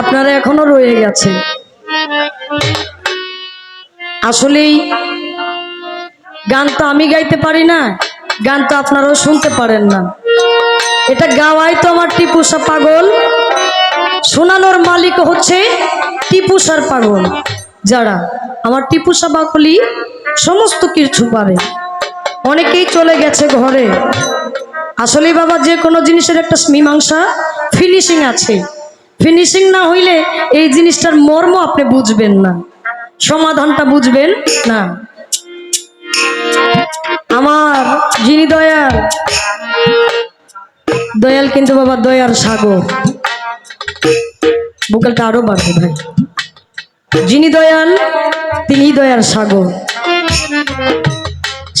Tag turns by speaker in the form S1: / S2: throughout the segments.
S1: আপনারা এখনো রয়ে গেছে আসলেই গান তো আমি গাইতে পারি না গান তো আপনারাও শুনতে পারেন না এটা গাওয়াই তো আমার টিপুষা পাগল শোনানোর মালিক হচ্ছে টিপুষার পাগল যারা আমার টিপুষা পাগলই সমস্ত কিছু পারে অনেকেই চলে গেছে ঘরে আসলে বাবা যে কোনো জিনিসের একটা মীমাংসা ফিনিশিং আছে ফিনিশিং না হইলে এই জিনিসটার মর্ম আপনি বুঝবেন না সমাধানটা বুঝবেন না আমার যিনি দয়াল দয়াল কিন্তু বাবা দয়ার সাগর বুকালটা আরো বাড়বে ভাই যিনি দয়াল তিনি দয়ার সাগর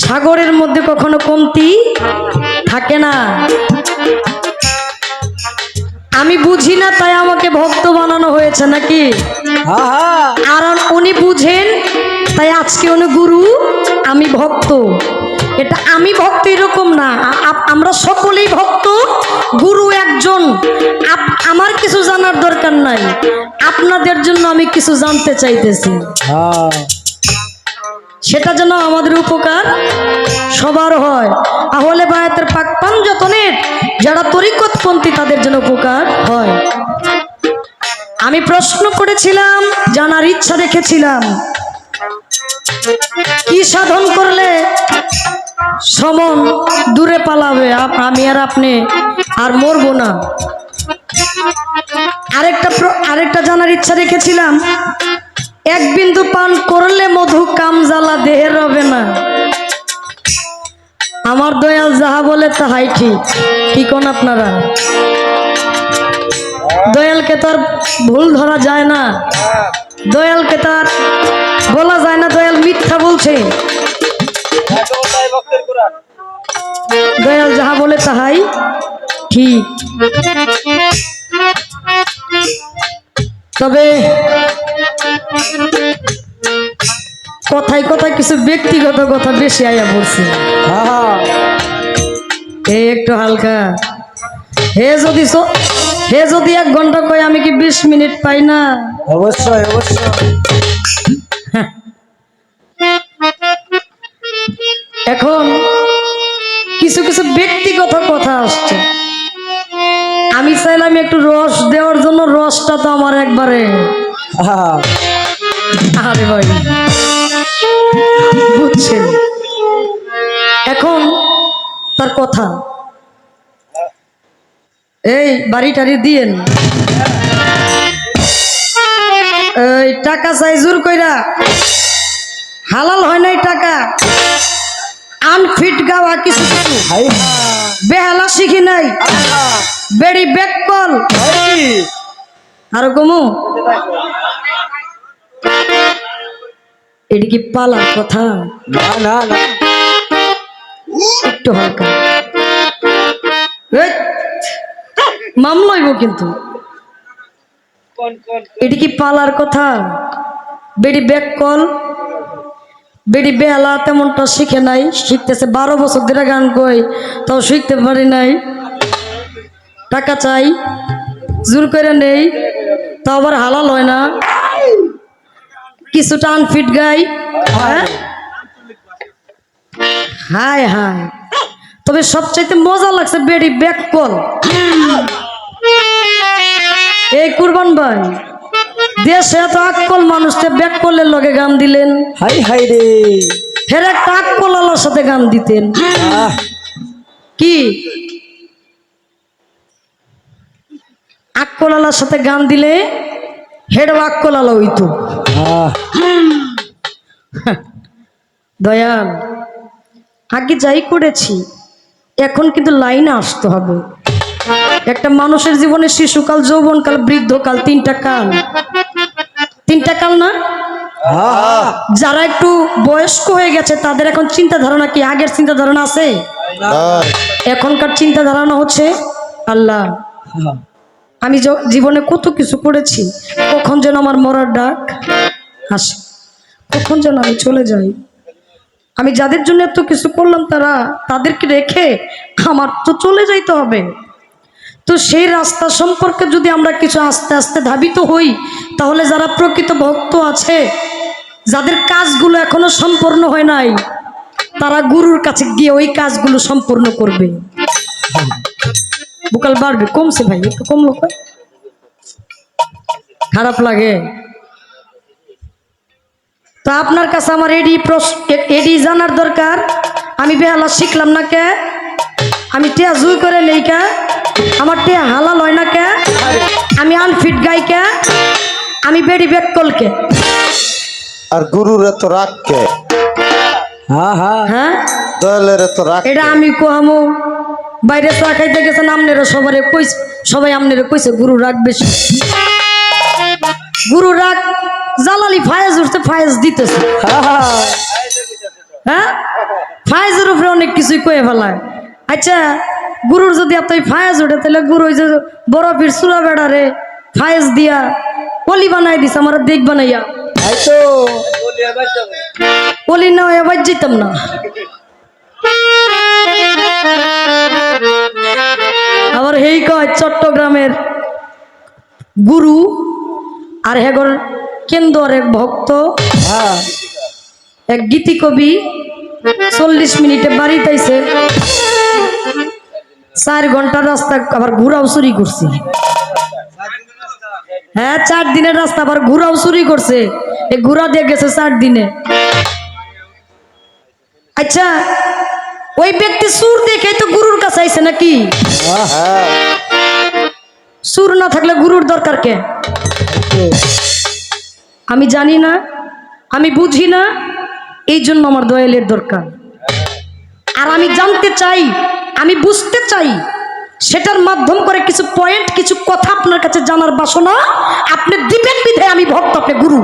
S1: সাগরের মধ্যে কখনো কমতি থাকে না আমি বুঝি না তাই আমাকে ভক্ত বানানো হয়েছে নাকি আর উনি বুঝেন তাই আজকে উনি গুরু আমি ভক্ত এটা আমি ভক্ত এরকম না আমরা সকলেই ভক্ত গুরু একজন আমার কিছু জানার দরকার নাই আপনাদের জন্য আমি কিছু জানতে চাইতেছি হ্যাঁ সেটা যেন আমাদের উপকার সবার হয় আহলে বায়াতের পাকপান যতনের যারা তরিকতপন্থী তাদের জন্য উপকার হয় আমি প্রশ্ন করেছিলাম জানার ইচ্ছা রেখেছিলাম কি সাধন করলে সমন দূরে পালাবে আমি আর আপনি আর মরব না আরেকটা আরেকটা জানার ইচ্ছা রেখেছিলাম এক বিন্দু পান করলে মধু কাম জ্বালা দেহের হবে না আমার দয়াল যাহা বলে তাহাই ঠিক কি কোন আপনারা দয়ালকে তার ভুল ধরা যায় না দয়ালকে তার বলা যায় না দয়াল মিথ্যা বলছে দয়াল যাহা বলে তাহাই ঠিক তবে কথায় কথায় কিছু ব্যক্তিগত কথা বেশি আয়া পড়ছে এই একটু হালকা হে যদি হে যদি এক ঘন্টা কয় আমি কি বিশ মিনিট পাই না
S2: অবশ্যই অবশ্যই
S1: এখন কিছু কিছু ব্যক্তিগত কথা আসছে আমি চাইলাম একটু রস দেওয়ার জন্য রসটা তো আমার একবারে ভাই বুঝছেন এখন তার কথা এই বাড়ি টাড়ি দিয়েন এই টাকা চাই জোর কইরা হালাল হয় নাই টাকা আনফিট গাওয়া কিছু কিছু বেহালা শিখি নাই বেড়ি বেকল আর কমু এটি কি পালার কথা না না না একটু হালকা মামলাইব কিন্তু এটি কি পালার কথা বেড়ি বেক কল বেড়ি বেহালা তেমনটা শিখে নাই শিখতেছে বারো বছর ধরে গান কই তাও শিখতে পারি নাই টাকা চাই জোর করে নেই তা আবার হালাল হয় না কিছুটা আনফিট গাই হ্যাঁ? হায় হায় তবে সবচাইতে মজা লাগছে বেড়ি ব্যাক কল এই কুরবান ভাই দেশে এত আকল মানুষকে ব্যাক কলের লগে গান দিলেন
S2: হাই হাই রে
S1: ফের একটা আকল আলোর সাথে গান দিতেন কি আকলালার সাথে গান দিলে হেডও আক্কলালা হইতো দয়াল আগে যাই করেছি এখন কিন্তু লাইনে আসতে হবে একটা মানুষের জীবনে শিশুকাল যৌবনকাল বৃদ্ধকাল তিনটা কাল তিনটা কাল না যারা একটু বয়স্ক হয়ে গেছে তাদের এখন চিন্তা ধারণা কি আগের চিন্তা ধারণা আছে এখনকার চিন্তা ধারণা হচ্ছে আল্লাহ আমি জীবনে কত কিছু করেছি কখন যেন আমার মরার ডাক আসে কখন যেন আমি চলে যাই আমি যাদের জন্য এত কিছু করলাম তারা তাদেরকে রেখে আমার তো চলে যাইতে হবে তো সেই রাস্তা সম্পর্কে যদি আমরা কিছু আস্তে আস্তে ধাবিত হই তাহলে যারা প্রকৃত ভক্ত আছে যাদের কাজগুলো এখনো সম্পূর্ণ হয় নাই তারা গুরুর কাছে গিয়ে ওই কাজগুলো সম্পূর্ণ করবে বুকাল বাড়বে কমছে ভাই একটু কমলো খারাপ লাগে তো আপনার কাছে আমার এডি এডি জানার দরকার আমি বেহালা শিখলাম না কে আমি টিয়া জুই করে নেই কে আমার টিয়া হালাল হয় না কে আমি আনফিট গাই কে আমি বেড়ি বেকল কে
S2: আর গুরুর তো রাগ কে
S1: হ্যাঁ হ্যাঁ হ্যাঁ
S2: দয়ালের তো রাগ
S1: এটা আমি কোহামো বাইরে তো খাইতে গেছেন আপনারা সবারে কইস সবাই আপনারা কইসে গুরু রাগ বেশি গুরু রাগ জালালি ফায়েজ উঠতে ফায়েজ দিতেছে হ্যাঁ ফায়েজের উপরে অনেক কিছুই কয়ে ফেলায় আচ্ছা গুরুর যদি আপনি ফায়েজ উঠে তাহলে গুরু ওই যে বরফের চুলা বেড়া রে ফায়েজ দিয়া কলি বানাই দিস আমার দেখ বানাইয়া কলি না এবার যেতাম না আবার সেই কয় চট্টগ্রামের গুরু আর হেগর কেন্দ্র এক ভক্ত হ্যাঁ। এক গীতি কবি চল্লিশ মিনিটে পাইছে চার ঘন্টার রাস্তা আবার ঘুরাও চুরি করছে হ্যাঁ চার দিনের রাস্তা আবার ঘুরাও চুরি করছে এই ঘুরা দিয়ে গেছে চার দিনে আচ্ছা ওই ব্যক্তি সুর দেখে তো গুরুর কাছে আইছে নাকি সুর না থাকলে গুরুর দরকার কে আমি জানি না আমি বুঝি না এই জন্য আমার দয়ালের দরকার আর আমি জানতে চাই আমি বুঝতে চাই সেটার মাধ্যম করে কিছু পয়েন্ট কিছু কথা আপনার কাছে জানার বাসনা আপনি দিবেন বিধে আমি ভক্ত আপনি গুরু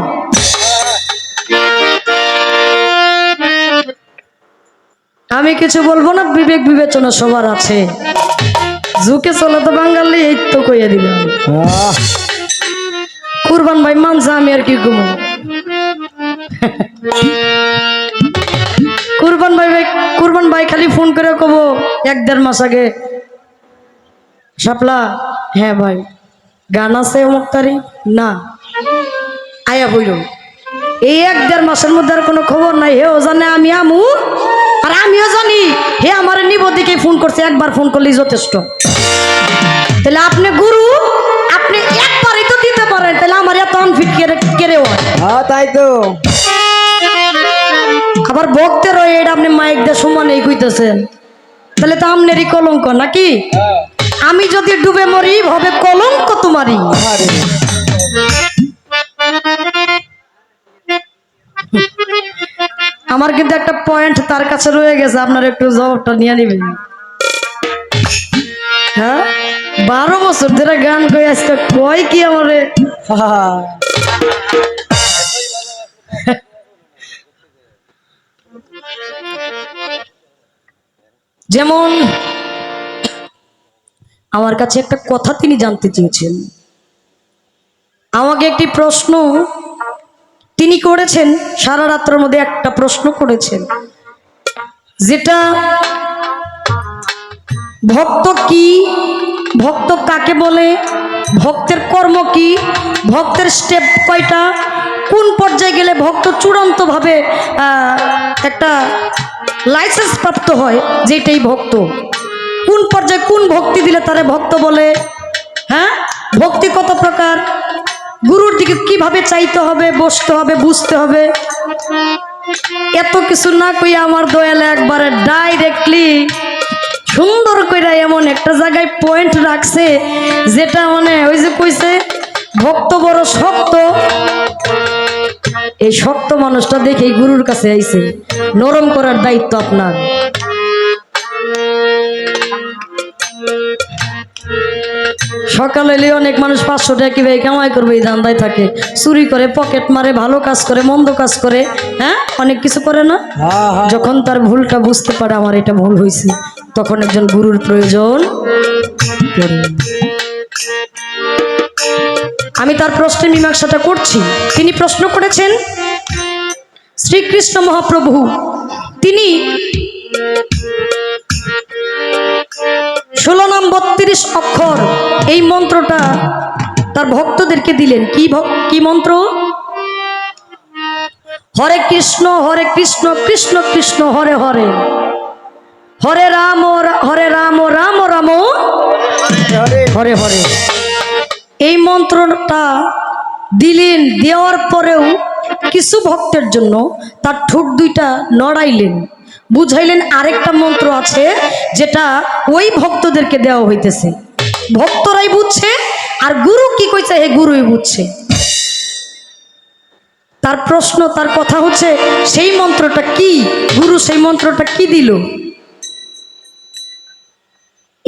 S1: আমি কিছু বলবো না বিবেক বিবেচনা সবার আছে ঝুঁকে চলে তো বাঙালি এই তো কইয়া দিল কুরবান ভাই মানছে আমি আর কি ঘুমো কুরবান ভাই ভাই কুরবান ভাই খালি ফোন করে কব এক দেড় মাস আগে সাপলা হ্যাঁ ভাই গান আছে অমুক তারিখ না আয়া বইল এই এক দেড় মাসের মধ্যে আর কোনো খবর নাই হেও জানে আমি আমু আর আমিও জানি হে আমার নিবদিকে ফোন করছে একবার ফোন করলেই যথেষ্ট তাহলে আপনি গুরু আপনি একবারই তো দিতে পারেন তাহলে আমার এত আনফিট কেড়ে
S2: হ্যাঁ তাই তো
S1: আবার ভক্তের এটা আপনি মাইক দিয়ে সমানেই কইতেছেন তাহলে তো আমনেরই কলঙ্ক নাকি হ্যাঁ। আমি যদি ডুবে মরি হবে কলঙ্ক তোমারই আমার কিন্তু একটা পয়েন্ট তার কাছে রয়ে গেছে আপনার একটু জবাবটা নিয়ে নিবেন হ্যাঁ বারো বছর যেটা গান করে আসতে কয় কি আমার যেমন আমার কাছে একটা কথা তিনি জানতে চেয়েছেন আমাকে একটি প্রশ্ন তিনি করেছেন সারা রাত্রের মধ্যে একটা প্রশ্ন করেছেন যেটা ভক্ত কি ভক্ত কাকে বলে ভক্তের কর্ম কি ভক্তের স্টেপ কয়টা কোন পর্যায়ে গেলে ভক্ত চূড়ান্তভাবে একটা লাইসেন্স প্রাপ্ত হয় যেটাই ভক্ত কোন পর্যায়ে কোন ভক্তি দিলে তারে ভক্ত বলে হ্যাঁ ভক্তি কত প্রকার গুরুর দিকে কিভাবে চাইতে হবে বসতে হবে বুঝতে হবে এত কিছু না কই আমার দয়ালে একবারে ডাইরেক্টলি সুন্দর করে এমন একটা জায়গায় পয়েন্ট রাখছে যেটা মানে ওই যে কইছে ভক্ত বড় শক্ত এই শক্ত মানুষটা দেখে গুরুর কাছে আইছে নরম করার দায়িত্ব আপনার সকালে এলে অনেক মানুষ পাঁচশো টাকা কিভাবে কামাই করবে এই ধান্দায় থাকে চুরি করে পকেট মারে ভালো কাজ করে মন্দ কাজ করে হ্যাঁ অনেক কিছু করে না যখন তার ভুলটা বুঝতে পারে আমার এটা ভুল হয়েছে তখন একজন গুরুর প্রয়োজন আমি তার প্রশ্নের মীমাংসাটা করছি তিনি প্রশ্ন করেছেন শ্রীকৃষ্ণ মহাপ্রভু তিনি ষোলো নাম বত্রিশ অক্ষর এই মন্ত্রটা তার ভক্তদেরকে দিলেন কি কি মন্ত্র হরে কৃষ্ণ হরে কৃষ্ণ কৃষ্ণ কৃষ্ণ হরে হরে হরে রাম হরে রাম রাম রাম হরে হরে এই মন্ত্রটা দিলেন দেওয়ার পরেও কিছু ভক্তের জন্য তার ঠোঁট দুইটা নড়াইলেন বুঝাইলেন আরেকটা মন্ত্র আছে যেটা ওই ভক্তদেরকে দেওয়া হইতেছে ভক্তরাই বুঝছে আর গুরু কি কইছে হে গুরুই বুঝছে তার প্রশ্ন তার কথা হচ্ছে সেই মন্ত্রটা কি গুরু সেই মন্ত্রটা কি দিল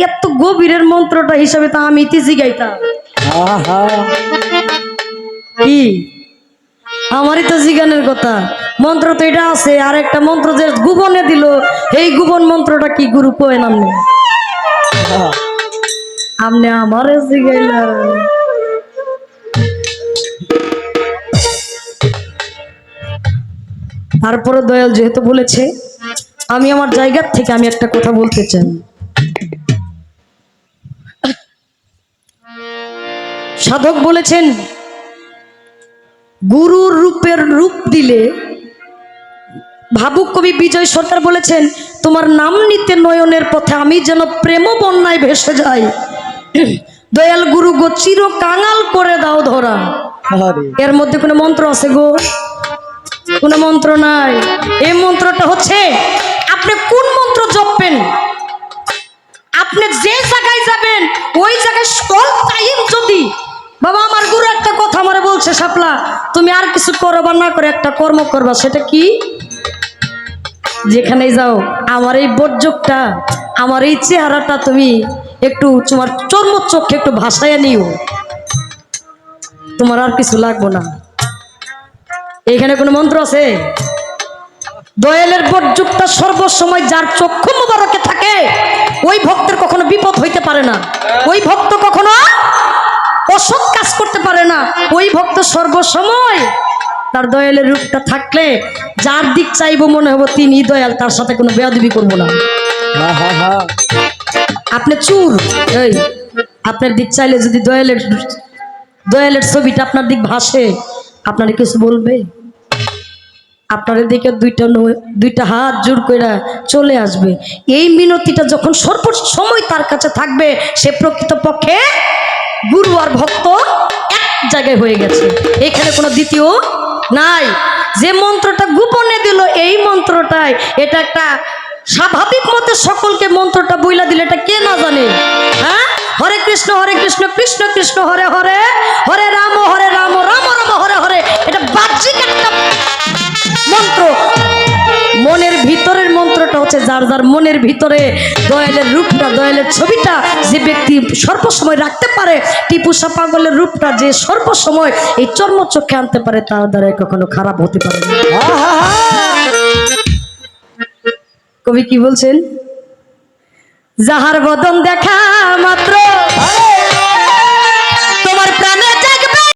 S1: এত গভীরের মন্ত্রটা হিসাবে তা আমি ইতি জিগাইতাম কি আমারই তো জিজ্ঞানের কথা মন্ত্র তো এটা আছে আর একটা মন্ত্র যে গুবনে দিল এই গুবন মন্ত্রটা কি গুরু কয়ে নাম আপনি আমার তারপরে দয়াল যেহেতু বলেছে আমি আমার জায়গার থেকে আমি একটা কথা বলতে চাই সাধক বলেছেন গুরুর রূপের রূপ দিলে ভাবুক কবি বিজয় সরকার বলেছেন তোমার নাম নিতে নয়নের পথে আমি যেন প্রেম বন্যায় ভেসে যাই দয়াল গুরু গো চির কাঙাল করে দাও ধরা এর মধ্যে কোনো মন্ত্র আছে গো কোনো মন্ত্র নাই এই মন্ত্রটা হচ্ছে আপনি কোন মন্ত্র জপবেন আপনি যে জায়গায় যাবেন ওই জায়গায় সব টাইম যদি বাবা আমার গুরু একটা কথা আমার বলছে সাপলা তুমি আর কিছু করো বা না করে একটা কর্ম করবা সেটা কি যেখানে যাও আমার এই বর্জকটা আমার এই চেহারাটা তুমি একটু তোমার চর্ম চোখে একটু ভাসাইয়া নিও তোমার আর কিছু লাগবো না এখানে কোনো মন্ত্র আছে দয়ালের বর্যুক্তা সর্বসময় যার চক্ষু মোবারকে থাকে ওই ভক্তের কখনো বিপদ হইতে পারে না ওই ভক্ত কখনো ওই ভক্ত সর্বসময় তার দয়ালের রূপটা থাকলে যার দিক চাইবো মনে হবো তিনি দয়াল তার সাথে কোনো বেয়াদবি করবো না আপনি চুর এই আপনার দিক চাইলে যদি দয়ালের দয়ালের ছবিটা আপনার দিক ভাসে আপনার কিছু বলবে আপনার দিকে দুইটা দুইটা হাত জোর করে চলে আসবে এই মিনতিটা যখন সর্ব সময় তার কাছে থাকবে সে প্রকৃতপক্ষে গুরু আর ভক্ত এক জায়গায় হয়ে গেছে এখানে কোনো দ্বিতীয় নাই যে মন্ত্রটা গোপনে দিল এই মন্ত্রটায় এটা একটা স্বাভাবিক মতে সকলকে মন্ত্রটা বইলা দিলে এটা কে না জানে হ্যাঁ হরে কৃষ্ণ হরে কৃষ্ণ কৃষ্ণ কৃষ্ণ হরে হরে হরে রাম হরে রাম রাম রাম হরে হরে এটা বাহ্যিক একটা মন্ত্র হচ্ছে যার যার মনের ভিতরে দয়ালের রূপটা দয়ালের ছবিটা যে ব্যক্তি সর্বসময় রাখতে পারে টিপু সাপাগলের রূপটা যে সর্বসময় এই চর্ম চোখে আনতে পারে তার দ্বারা কখনো খারাপ হতে পারে কবি কি বলছেন যাহার বদন দেখা মাত্র